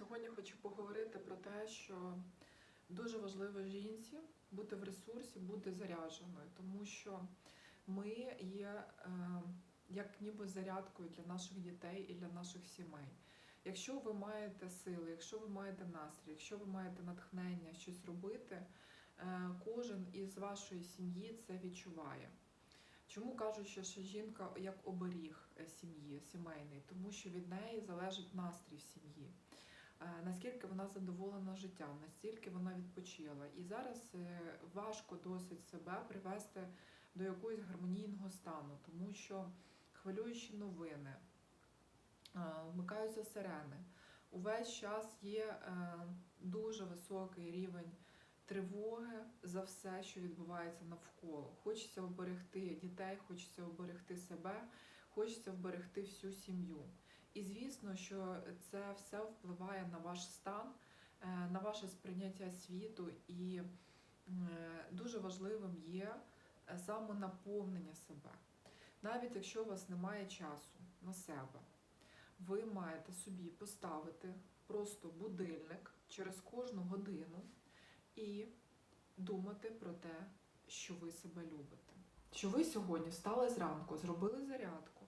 Сьогодні хочу поговорити про те, що дуже важливо жінці бути в ресурсі, бути зарядженою, тому що ми є е, як ніби зарядкою для наших дітей і для наших сімей. Якщо ви маєте сили, якщо ви маєте настрій, якщо ви маєте натхнення щось робити, е, кожен із вашої сім'ї це відчуває. Чому кажуть, що жінка як оберіг е, сім'ї, сімейний? Тому що від неї залежить настрій сім'ї. Е, Наскільки вона задоволена життям, настільки вона відпочила. І зараз е, важко досить себе привести до якогось гармонійного стану, тому що хвилюючі новини, е, вмикаються сирени. Увесь час є дуже високий рівень тривоги за все, що відбувається навколо. Хочеться оберегти дітей, хочеться оберегти себе, хочеться вберегти всю сім'ю. І звісно, що це все впливає на ваш стан, е, на ваше сприйняття світу, і е, дуже важливим є е, самонаповнення себе. Навіть якщо у вас немає часу на себе, ви маєте собі поставити просто будильник через кожну годину і думати про те, що ви себе любите. Що ви сьогодні встали зранку, зробили зарядку,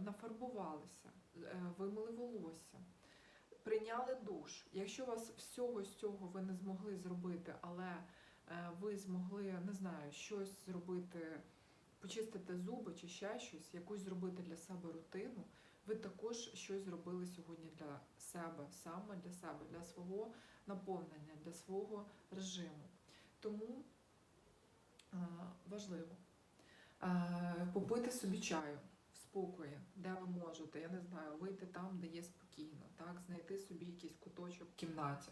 нафарбувалися, е, вимили волосся, прийняли душ. Якщо у вас всього з цього ви не змогли зробити, але е, ви змогли, не знаю, щось зробити, почистити зуби чи ще щось, якусь зробити для себе рутину, ви також щось зробили сьогодні для себе, саме для себе, для свого наповнення, для свого режиму. Тому е, важливо е, попити собі чаю в спокої, де ви можете, я не знаю, вийти там, де є спокійно, так, знайти собі якийсь куточок в кімнаті.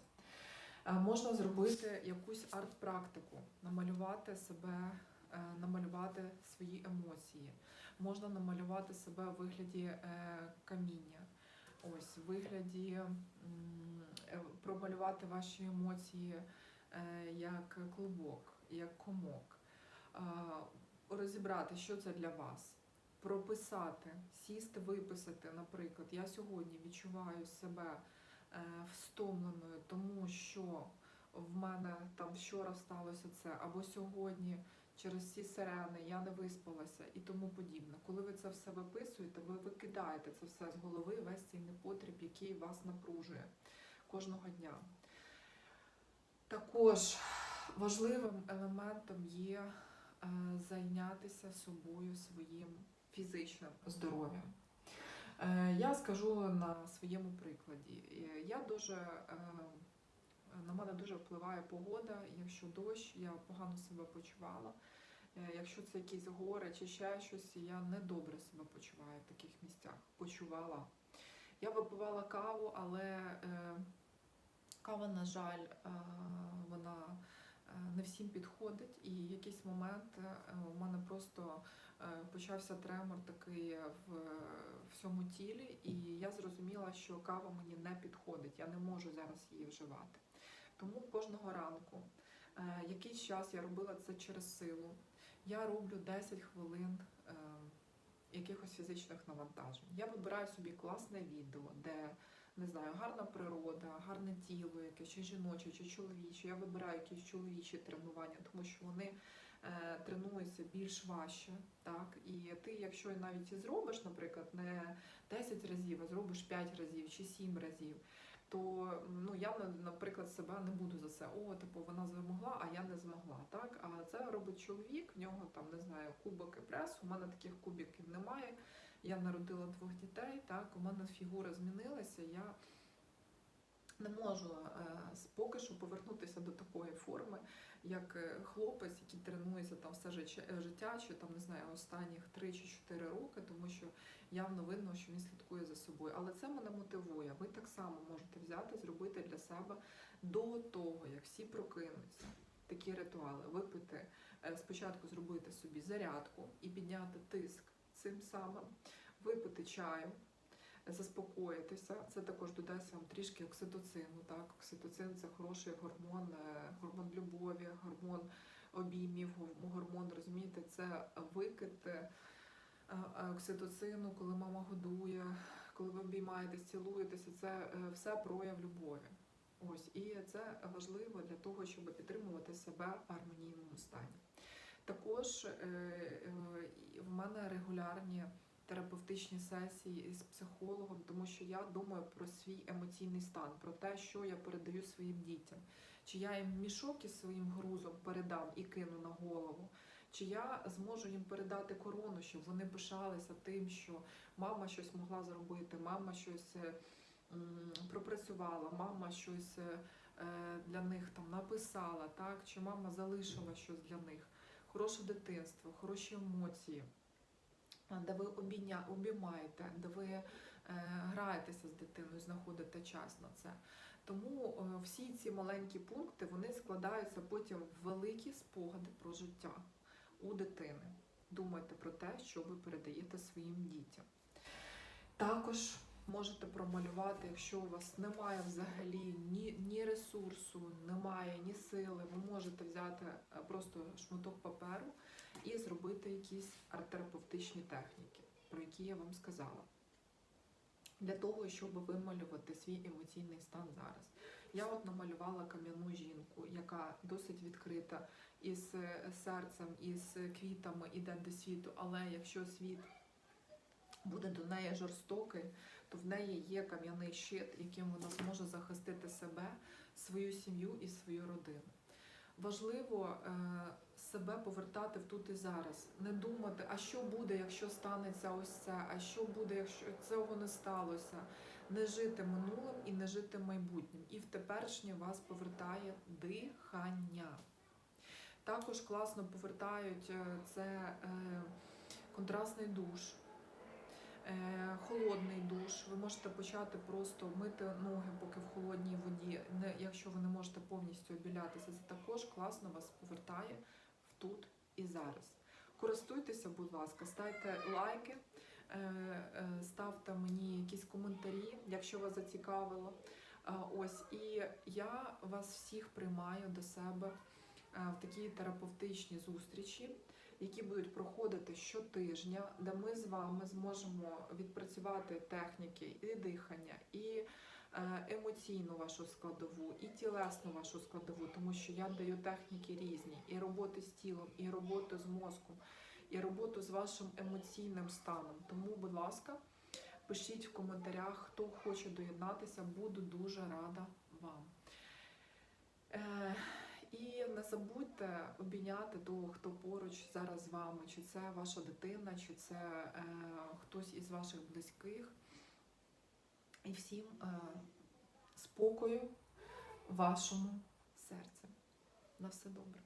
Е, Можна зробити якусь арт-практику, намалювати себе, е, намалювати свої емоції. Можна намалювати себе в вигляді е, каміння, ось в вигляді промалювати ваші емоції як клубок, як комок, розібрати, що це для вас, прописати, сісти, виписати, наприклад, я сьогодні відчуваю себе е, встомленою, тому що в мене там вчора сталося це, або сьогодні через ці сирени я не виспалася і тому подібне. Коли ви це все виписуєте, ви викидаєте це все з голови, весь цей непотріб, який вас напружує кожного дня. Також важливим елементом є е, зайнятися собою своїм фізичним здоров'ям. Е, Я скажу на своєму прикладі. Е, Я дуже е, на мене дуже впливає погода. Якщо дощ, я погано себе почувала. Якщо це якісь гори чи ще щось, я не добре себе почуваю в таких місцях. Почувала. Я випивала каву, але кава, на жаль, не всім підходить. І в якийсь момент е, у мене просто е, почався тремор такий в всьому тілі, і я зрозуміла, що кава мені не підходить, я не можу зараз її вживати. Тому кожного ранку е, якийсь час я робила це через силу. Я роблю 10 хвилин е, якихось фізичних навантажень. Я вибираю собі класне відео, де не знаю, гарна природа, гарне тіло, яке чи жіноче, чи чоловіче. Я вибираю якісь чоловічі тренування, тому що вони е, тренуються більш важче. Так? І ти, якщо навіть і зробиш, наприклад, не 10 разів, а зробиш 5 разів чи 7 разів, то ну, я, на- наприклад, себе не буду за це. О, типу, вона змогла, а я не змогла. Так? А це робить чоловік, в нього там, не знаю, кубики пресу, у мене таких кубиків немає. Я народила двох дітей, так, у мене фігура змінилася. Я не можу е, поки що повернутися до такої форми, як е, хлопець, який тренується там все життя- життя, чи там не знаю, останніх 3 чи 4 роки, тому що явно видно, що він слідкує за собою. Але це мене мотивує. Ви так само можете взяти, зробити для себе до того, як всі прокинуться. Такі ритуали випити, е, спочатку зробити собі зарядку і підняти тиск цим самим, випити чаю, заспокоїтися. Це також додасть вам трішки окситоцину. Так, окситоцин це хороший гормон, е, гормон любові, гормон обіймів, гормон, розумієте, це викид е, е, окситоцину, коли мама годує, коли ви обіймаєтесь, цілуєтеся, це все прояв любові. Ось, і це важливо для того, щоб підтримувати себе в гармонійному стані. Також е, е, в мене регулярні терапевтичні сесії з психологом, тому що я думаю про свій емоційний стан, про те, що я передаю своїм дітям. Чи я їм мішок із своїм грузом передам і кину на голову, чи я зможу їм передати корону, щоб вони пишалися тим, що мама щось могла зробити, мама щось е, пропрацювала, мама щось для них там написала, так? чи мама залишила щось для них. Хороше дитинство, хороші емоції, де ви обійня, обіймаєте, де ви е, граєтеся з дитиною, знаходите час на це. Тому е, всі ці маленькі пункти вони складаються потім в великі спогади про життя у дитини. Думайте про те, що ви передаєте своїм дітям. Також можете промалювати, якщо у вас немає взагалі ні, ні ресурсу, немає ні сили, можете взяти е, просто шматок паперу і зробити якісь арт-терапевтичні техніки, про які я вам сказала. Для того, щоб вималювати свій емоційний стан зараз. Я от намалювала кам'яну жінку, яка досить відкрита із е, серцем, із квітами іде до світу, але якщо світ буде до неї жорстокий, то в неї є кам'яний щит, яким вона зможе захистити себе, свою сім'ю і свою родину. Важливо е, себе повертати в тут і зараз, не думати, а що буде, якщо станеться ось це, а що буде, якщо цього не сталося. Не жити минулим і не жити майбутнім. І в теперішнє вас повертає дихання. Також класно повертають е, це е, контрастний душ, холодний душ. Ви можете почати просто мити ноги, поки в холодній воді, не, якщо ви не можете повністю обілятися. Це також класно вас повертає в тут і зараз. Користуйтеся, будь ласка, ставте лайки, е, е, ставте мені якісь коментарі, якщо вас зацікавило. Ось і я вас всіх приймаю до себе е, в такі терапевтичні зустрічі, які будуть проходити щотижня, де ми з вами зможемо відпрацювати техніки і дихання, і е, емоційну вашу складову, і тілесну вашу складову, тому що я даю техніки різні, і роботи з тілом, і роботу з мозком, і роботу з вашим емоційним станом. Тому, будь ласка, пишіть в коментарях, хто хоче доєднатися, буду дуже рада вам. І не забудьте обійняти того, хто поруч зараз з вами, чи це ваша дитина, чи це е, хтось із ваших близьких. І всім е, спокою вашому серцю. На все добре.